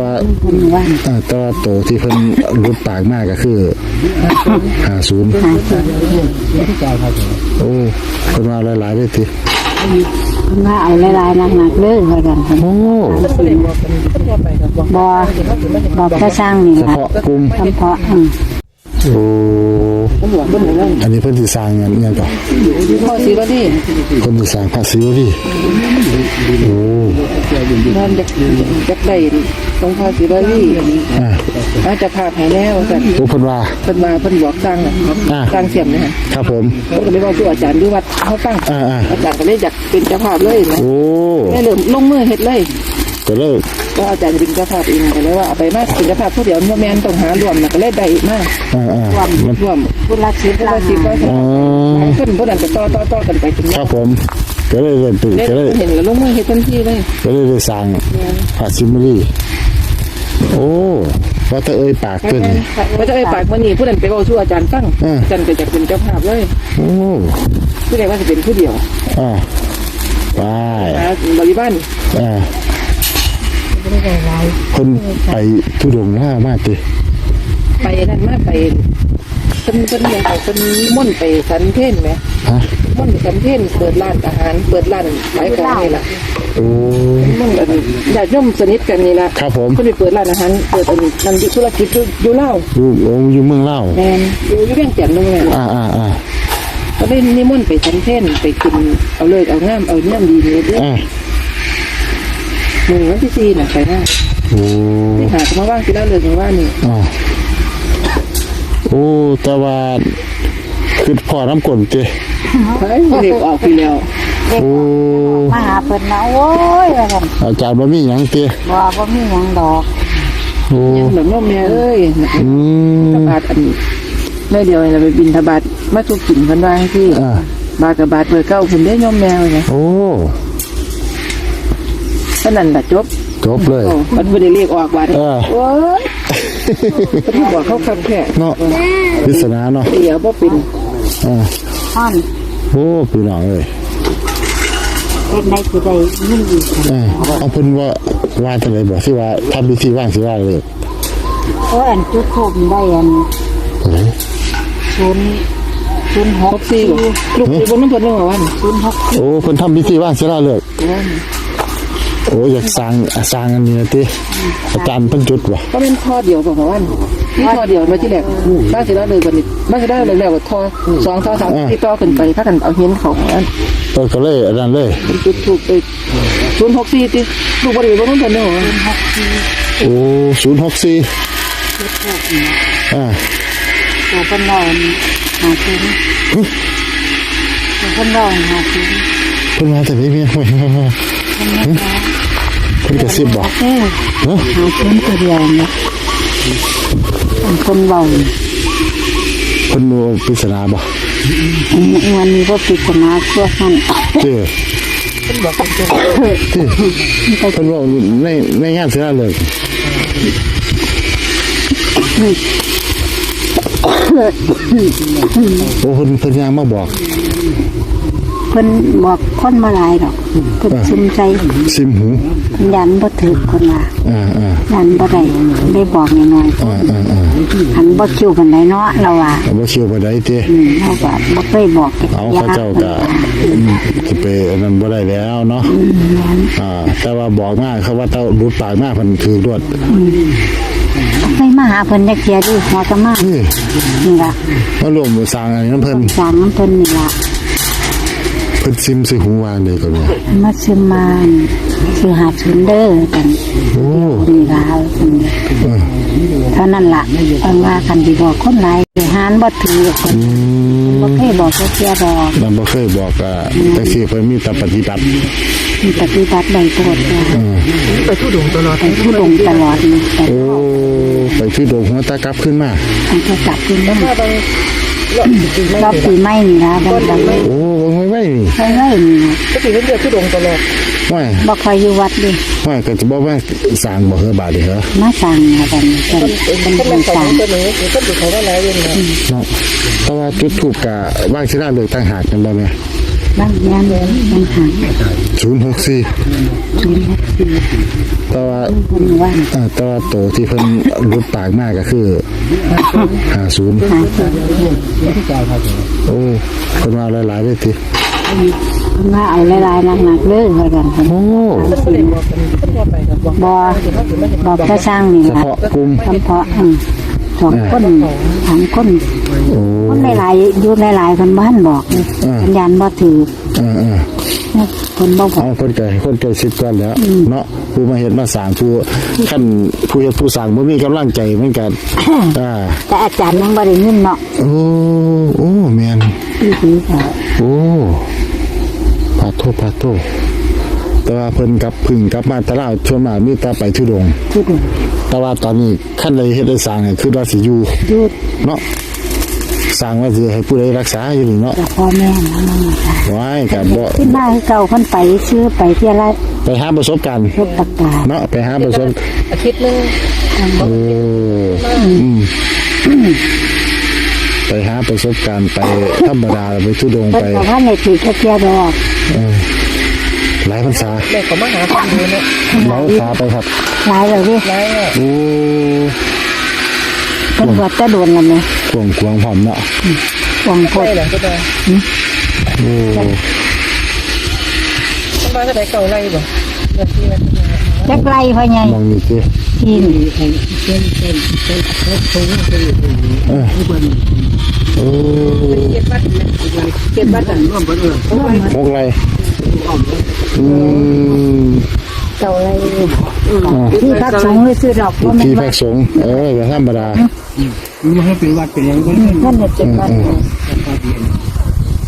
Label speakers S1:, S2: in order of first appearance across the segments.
S1: ว่า
S2: คนว่าน
S1: อ่าแต่ว่าโตที่เพิ่นรุดปากมากก็คือ50
S2: หาซื้อ
S1: โอ้คนมาหลายๆเลยที
S2: คนว่าเอาหลายๆหนักๆเลยว่ากัน
S1: โอ้
S2: บ่บอกจะสร้างนี่
S1: เฉ
S2: ล่ะ
S1: พาะกลุ่ม
S2: เฉพาะอืม
S1: โอ้ อันนี้เพิ่นสิสร้างงานอิหยังก่อน
S3: พ่อสีว่านี่
S1: เพิ่นสิสร้างพระศิวลีโอ้
S3: นอนจะจะได้ตรงพ่อสีว่านี่
S1: อ่า
S3: อาจจะพาหายแล้วแต่
S1: โอ้เพิ่นว่า
S3: เพิ่นมาเพิ่นบอกตั้งอะ
S1: อ่า
S3: ตั้งเสียมเนี่ยฮะ
S1: ครับผม
S3: เพิ่นก็เลยบอกตัวอาจารย์ด้วยวัดเขาตั้ง
S1: อ่าอ่า
S3: อาจารย์ก็เลยอยากเป็นเจ้าภาพเลยนะ
S1: โอ้
S3: ได้เริ่มลงมือเฮ็ดเลย
S1: ก็เลย
S3: ก็อาจารย์จะเป็นเจ้าภาพเองก็เลยว่าเอาไปมาเป็นเจ้าภาพผู้เดียวบ่แม่นต้องหารวมนะก็เลยได้มาก
S1: อ่าอ่าร
S3: วมรวม
S2: พุทธชิต
S3: ก็
S2: ละ
S3: สิบก็
S1: อ๋อ
S3: ขึ้นผู้นั้นก็ต่อต่อต่อกันไปถึง
S1: ครับผมก็เลยเริ่มตึก
S3: เล่
S1: ก็เลย
S3: เห็นก็ลงมือเฮ็ดทันทีเลย
S1: ก็เลยได้สร้างพระศิวลีโอ้ว่าแต่เอ่ยปากเพิ่นนี่
S3: ว่าจะเอ้ยปากมื้อนี้ผู้นั้นไปเว้าสู่อาจารย์ฟัง
S1: อืม
S3: อาจารย์ก็จะเป็นเจ้าภาพเลย
S1: โอ้
S3: ผู้ใดว่าจะเป็นผู้เดียว
S1: อ่าไป
S3: หาบริบ้าน
S1: อ่า คนไปทุดงล่ามากติ
S3: ไปนั่นมาไปเพิ่นเพิ่นยังเอาเพิ่นม่นต์ไปสันเพนไหม
S1: ฮะ
S3: ม่นต์ไปสันเพนเปิดร้านอาหารเปิดร้านขายของนี่ล่ะ
S1: โอ้
S3: ม่นต์อันญาติโยมสนิทกันนี่ล่ะ
S1: ครับผม
S3: เพิ่นไปเปิดร้านอาหารเปิดอันนั่นอยู่ธุรกิจอยู่อยู่ลาว
S1: อยู่โอ้อยู่เมืองเล่าว
S3: แม่นอยู่อยู่เวียงแก่นนู่นแหละ
S1: อ่าอ่าอ่า
S3: ก็ได้นิมนต์ไปสันเพนไปกินเอาเลยเอางามเอาเนี่ยดีเลยเด้อ
S1: อ่า
S3: หนึ่งวันที่สี่น่ะไปได้
S1: โอ้
S3: ที่หามาว่างที่แล้วเลยมาว่านี่
S1: อ่าโอ้แต่ว่าคือพ่อน้ำกลนติ
S3: เฮ้ยเด็กออกพี่แล้ว
S2: เด็ก
S1: โอ้
S2: มาหาเพิ่นนะโอ้ยว่ากัน
S1: อาจารย์บ่มีหยังติ
S2: บ่บ่มีหยังดอก
S1: โอ้
S3: ยังแบบน้องแม่เอ้ย
S1: อืม
S3: บาทอันได้เดียวเราไปบินทบาทมาทุกกินกันว่าที่
S1: อ่า
S3: บาทกับบาทเบอร์เก้าคุณได้ย่อมแมวไง
S1: โอ้
S3: เท่านั้นแหละจบ
S1: จบเลย
S3: โอ้มันไม่ได้เรียกออกบาท
S1: เออ
S3: โอ้ยเขาที่บอกเขาคำแค่
S1: เนาะพิศนาเนาะ
S3: เดี๋ยวบ่เป็น
S1: อ่า
S2: ท่อน
S1: โอ้พี่น้องเอ้ย
S2: เป็นได้สิได้ยินดีกัน
S1: อ่าเอาเพิ่นว่าว่าจังได๋บ่สิว่าทำพิธีว่างสิว่าเลย
S2: โอ้ยอันจุดทูบได้อัน
S1: เฮ้ย
S2: ศูนย์ศูนย์ห
S3: ห
S2: ก
S3: กสี่บ่ลูกอยู่บนน้ำเพิ่นว่าวัน
S2: ศูนย์หก
S1: โอ้เพิ่นทำพิธีว่างสิว่าเลย โอ้อยากสร้างสร้างอันนี้นะติอาจารย์เพิ่นจุดว่ะ
S3: ก็เป็นข้อเดียวบอกวันนี่ข้อเดียวมาที่แรกบ้านสิได้เลยวันนี้บ้านสิได้เลยแล้วก็ทอสองทอสามที่ต่อขึ้นไปถ้ากันเอาเห็นเขาอัน
S1: เออก็เลยอันนั้นเลย
S3: จุดถูกไปศูนย์หกสี่ติลูกบริเวณบนน้ำเพิ่นเนาะ
S1: โอ้064อ่า
S2: ตัวเพิ่นนอนหาซื้อตัวเพิ่นนอนหาซื้อ
S1: เพิ่นมาแต่นี้เมียเฮ้ยเพิ่นกระซิบบ่
S2: เอ้ย
S1: ฮะ
S2: หาซื้อตัวเดียวนะอันคนเบา
S1: เพิ่นรู้ปริศนาบ่
S2: อันนี้วันนี้ก็ปิดนาตัวสั้น
S1: เจ้เพิ่นบอกเพิ่นว่าในในงานสิว่าเลยโอ้เพิ่นเพิ่นยังมาบอก
S2: เพิ่นบอกคนมาหลายดอกเพิ่นซุ่มใจ
S1: ซิมหู
S2: ยันบ่ถือคนว่า
S1: อ่าอ่า
S2: ยันบ่ได้ได้บอกน้อย
S1: อ่าอ่าอ่า
S2: ๆอันบ่คิวกันได้เนาะเราว่า
S1: เอาบ่เชื่อบ่ได้ติ
S2: อืมเราก็บ่เคยบอกจัก
S1: เอา
S2: อย่
S1: เขาเจ้าก็สิไปอันนั้นบ่ได้แล้วเนาะอ่า แต่ว่าบอกมาเขาว่าเต้ารูดปากมาเพิ่นถือรวด
S2: ไปมาหาเพิ่นจักเที่ยดิหัวก็มา
S1: นี่
S2: นี่ล่ะ
S1: มารวมสร้างอันนี้นำเพิ่น
S2: สร้างน้ำเพิ่นนี่ล่ะ
S1: เพิ่นซิมใส่หูวางเลยก็เนี่ย
S2: มาซื้อมาซื้อหาซื้อเด้อกัน
S1: โอ้
S2: นี่ล่ะอืม
S1: เออ
S2: เท่านั้นล่ะเพิ่นว่าคันสิบอกคนหลายสิหารบ่ถือเพิ่น
S1: อืม
S2: บ่เคยบอกจักเที่ยดอก
S1: มันบ่เคยบอกอะแต่สิเพิ่นมีแต่ปฏิบัติ
S2: มีปฏิบัติได้โปรดว่า
S3: ไปทุดงตลอด
S2: ไปผู้ลงตลอดนี่แต่
S1: โอ้ไปที่โดงหัวตากลับขึ้นมา
S2: มันจะกลับขึ้นมา
S3: ถ้าบาง
S2: รอบปีใหม่นี่นะดังดังเลย
S1: โอ้บ่ไม่ไม่ นี่
S2: ไม่ไม่นี่นะ
S3: ก็ถือเป็นเดือดทุดงตลอด
S1: ว่า
S2: บ่คอยอยู่วัดดิ
S1: ว่าก็จะบอกว่าสร้างบ่เฮอบาดเด้อ
S2: มาสั่งมากันกันเป็น
S3: ก็
S2: เป็
S3: เป็น
S2: น
S3: สอ
S2: สั่
S3: ง
S2: ง
S3: ตัวหนึ่งคือก็ถือเขาว่าหลายเรื่องนะ
S1: เนาะแต่ว่าจุดถูกกะว่างสิได้เลยตั้งหากกันบ่แม่
S2: บางอย่างบางหาง
S1: ศูนย์หกสี่แต่ว่า
S2: คนว่าน
S1: อ่าแต่ว่าโตที่เพิ่นรุดปากมากก็คือห้าศูนย์
S2: หางตัว
S1: โอ้เพิ่นว่าหลายๆเลยที
S2: คนว่าเอาหลายๆหนักๆเลยว่ากันคน
S1: โอ้
S2: บอบอกจะสร้างนี่
S1: เฉ
S2: ล่ะ
S1: พาะกลุ่ม
S2: เฉพาะอืมสองคนสามคน
S1: โอ้
S2: คนหลายๆอยู่หลายๆคนบ้านบอกสัญญาณบ่ถือ
S1: เออเออ
S2: คนบ่บอก
S1: เอาคนไก่คนไก่สิบก่อนแล้ว เนาะผู้มาเห็นมาสร้างผู้ขั้นผู้เฮ็ดผู้สร้างบ่มีกำลังใจเหมือนกันอ่า
S2: แต่อาจารย์ยังบ่ได้ยินเนาะ
S1: โอ้โอ้แม่น
S2: ที่ถือเขา
S1: โอ้ปาโทปาโทแต่ว่าเพิ่นกลับพึ่งกลับมาแตลาดชวนมากมีแต่ไปทุดงค์
S2: ที่ดู
S1: แต่ว่าตอนนี้ขั้นเลยเฮ็ดได้สร้างเนี่ยคือว่าสิอยู่
S2: ยืด
S1: เนาะ สร้างว่าสิให้ผู้ใดรักษาอยู่นี่เนาะ
S2: กับพ่อแม่นะมันค่ะ
S1: ว้ายก็บ่
S2: ขึ้นมาให้เก่าคนไปซื้อไปเที่ยวละ
S1: ไปหาประสบการณ์
S2: พบปากกา
S1: เนาะไปหาประสบ
S3: อาทิตย์หนึง
S1: เอออืมไปหาประสบการณ์ไปธรรมดาไปทุดงค์
S2: เพิ่น
S1: ไป
S2: บอกว่าในถือแค่เที่ยวดอก
S1: หลายพรรษา
S3: แม่ก็มาหาคนดูเนาะ
S1: หลายพรรษาไปครับ
S2: หลายเลยดิ
S3: หลายอะ
S1: โอ้
S2: เพิ่นบวชจะโดนแล้วเนี่ย
S1: กวงกวงพร้อมเนาะ
S2: หวงโพ
S3: ใช่
S2: ด
S3: หลังก็ได้
S1: โอ้
S3: มันมาจะได้เก่าไรบ่เดือนที่แล้ว
S2: จักไรพ่อใหญ่
S1: มองนี่สิ
S2: กิน
S1: เออโอ้
S3: เก็บบัตรเก็บบัตรอะ
S1: หกไรอืม
S2: เก่าไรที่พักสงฆ์หรือซื้อดอกบ่แม่
S1: ที่
S2: น
S1: พั
S2: ว่าก
S1: สงฆ์เออก็ธรรมดา
S4: มันให้เป็นวัดเป็นอย่างนี้
S2: เพิ่นเนี่ยเจ็บมา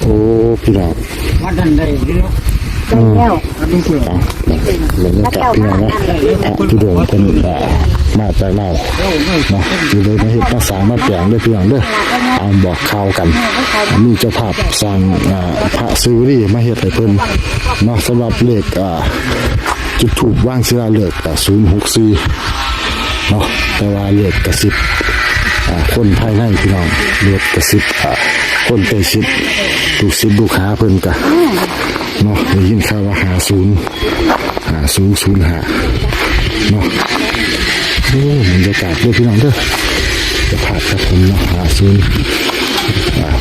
S1: โอ้พี่น้อง
S4: วัดดันได้เนาะ
S2: ได้แล้ว
S4: วัดต้องเปิด
S1: เอาบรรยากาศพี่น้องเนาะอะทุดงค์เพิ่นอ่ามาจากเราเนาะอยู่เลยมาเฮ็ดมาสร้างมาแปลงเด้อพี่น้องเด้อเอาบอกข่าวกันมีเจ้าภาพสร้างอ่าพระศิวลีมาเฮ็ดให้เพิ่นเนาะสำหรับเลขอ่า จุดถูกว่างศิลาฤกษ์อะ064เนาะแต่ว่าเลือดกระสิบคนภายในพี่น้องเลือดกระสิบอ่าคนใกล้ชิดลูกศิษย์ลูกหาเพิ่นกะเนาะได้ยินข่าวว่าหาศูนย์หาศูนย์ศูนย์หาเนาะโอ้บรรยากาศด้วยพี่น้องเด้อจะผ่านครับผมเนาะหาศูนย์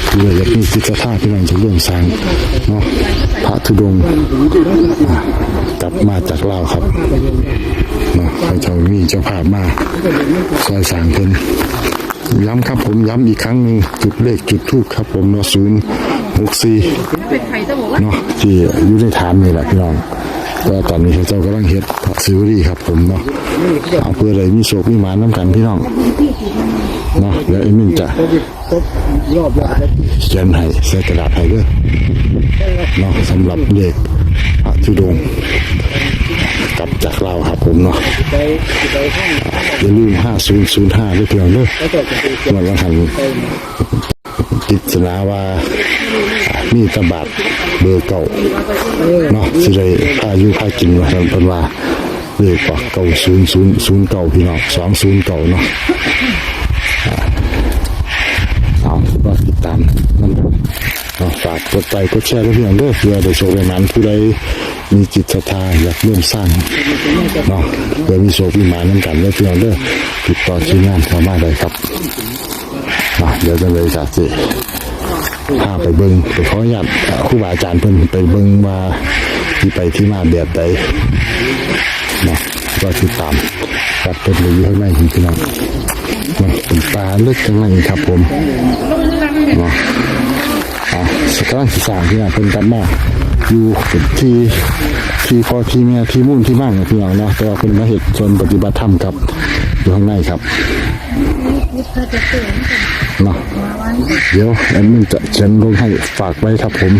S1: เพื่อจะมีจิตศรัทธาพี่น้องจะร่วมสร้างเนาะพระธุดงค์ กลับมาจากลาวครับนะพระเจ้ามีเจ้าภาพมาซอยสร้างเพิ่นย้ำครับผมย้ำอีกครั้งหนึ่งจุดเลขจุดทูบครับผมเนาะศูนย์หกสี่เนาะที่อยู่ในฐานนี่แหละพี่น้องก็ตอนนี้พระเจ้ากำลังเฮ็ดพระศิวรีครับผมเนาะเอาเพื่ออะไรมีโศกมีหมาน้ำกันพี่น้องเนาะเดี๋ยวไอ้มินจะเขียนให้ใส่กระดาษให้เด้อเนาะสำหรับเลข พระธุดงกลับจากเราครับผมเนาะอย่าลืม5005ด้วยเพียงเด้อวันวันหันกิจนาว่ามีตะบาดเบอร์เก่าเนาะสิได้พาอยู่พากินว่าซั่นเพิ่นว่าเลขกว่าเก่า0009เก่าพี่น้อง20เก่าเนาะอ่าเอาติดตามนั่น ฝากกดไลค์กดแชร์ด้วยเพียงเด้อเพื่อได้โชคได้นั้นผู้ใดมีจิตศรัทธาอยากร่วมสร้างเนาะเพื่อมีโชคมีหมายน้ำกันแล้วเพื่อนเด้อติดต่อทีมงานเข้ามาได้ครับเนาะเดี๋ยวจะเลยจากสิพาไปเบิ้งไปขออนุญาตครูบาอาจารย์เพิ่นไปเบิ้งว่าที่ไปที่มาแบบใดเนาะก็ติดตามกับเป็นเลยอยู่ข้างในพี่น้องเนาะเป็นปลาลึกข้างในครับผมเนาะ กำลังศึกษาที่งาเพิ่นกลับมาอยู่ที่ที่พอที่แม่ที่มุ่นที่มั่งเนี่ยพี่น้องเนาะแต่ว่าเพิ่นมาเห็ดส่วนปฏิบัติธรรมครับอยู่ข้างในครับเนาะเดี๋ยวแอดมินจะเขียนลงให้ฝากไว้ครับผม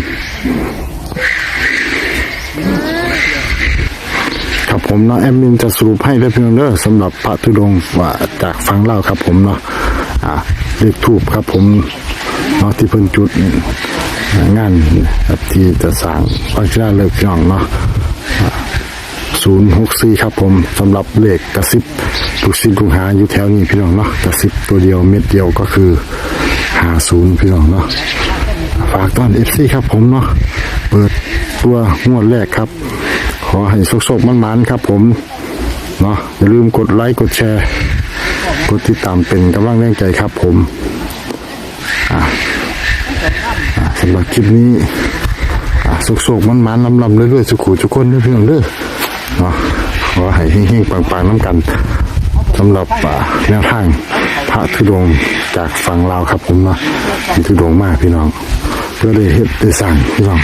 S1: ครับผมเนาะแอดมินจะสรุปให้ได้เพียงเด้อสำหรับพระธุดงว่าจากฟังเล่าครับผมเนาะอ่าเลขทูบครับผมเนาะที่เพิ่นจุด งานครับที่จะสร้างพระเจ้าเลิกพี่องเนาะศูนย์หกสี่ครับผมสำหรับเลขกระซิบลูกศิษย์ลูกหาอยู่แถวนี้พี่น้องเนาะกระซิบตัวเดียวเม็ดเดียวก็คือหาศูนย์พี่น้องเนาะฝากต้อนเอฟซีครับผมเนาะเปิดตัวงวดแรกครับ ขอให้โชคๆมันๆครับผมเนาะอย่าลืมกดไลค์กดแชร์ กดติดตามเป็นกำลังแรงใจครับผมำหรับคลิปนี้สุกๆมันๆลำๆเรื่อยๆสุขุทุกคนเด้อเพื่อนเด้อเนาะขอให้เฮงๆปังๆน้ำกันสำหรับอ่าแนวทางพระธุดงจากฝั่งลาวครับผมเนาะธุดงมากพี่น้องเพื่อได้เฮ็ดได้สั่งพี่น้อง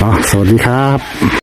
S1: เนาะสวัสดีครับ